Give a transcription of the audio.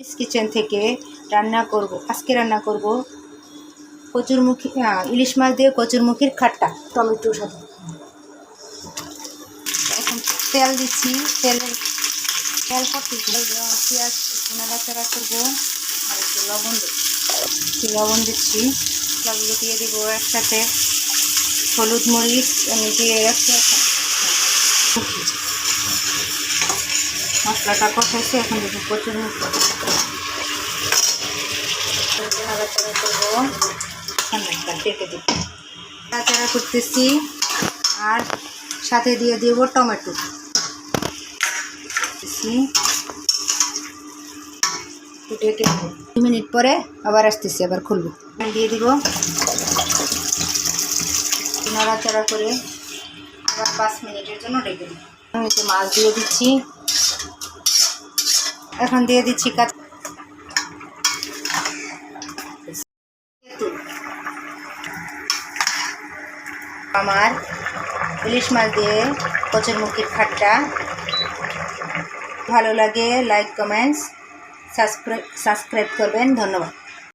Miss kitchen থেকে রান্না করব, আজকে রান্না করব কচুরমুখী ইলিশ মাছ দিয়ে কচুরমুখীর খাট্টা টমেটোর সাথে। এখন তেল দিচ্ছি, তেলের তেল কত পেঁয়াজ নাড়াচাড়া করব, আর একটু লবণ একটু লবণ দিচ্ছি, লবণ দিয়ে দেবো একসাথে হলুদ মরিচ, আমি দিয়ে একসাথে মশলাটা কষাইছে, এখন দেখো প্রচুর নাড়াচাড়া করব করতেছি, আর সাথে দিয়ে দেবো টমেটো। দু মিনিট পরে আবার আসতেছি, আবার খুলবো। দিয়ে দিব। নাড়াচাড়া করে আবার পাঁচ মিনিটের জন্য ডেকে নিচে মাছ দিয়ে দিচ্ছি। এখন দিয়ে দিচ্ছি কাঁচা আমার ইলিশ মাছ দিয়ে কচুর মুখির খাট্টা। ভালো লাগে লাইক কমেন্টস সাবস্ক্রাইব করবেন। ধন্যবাদ।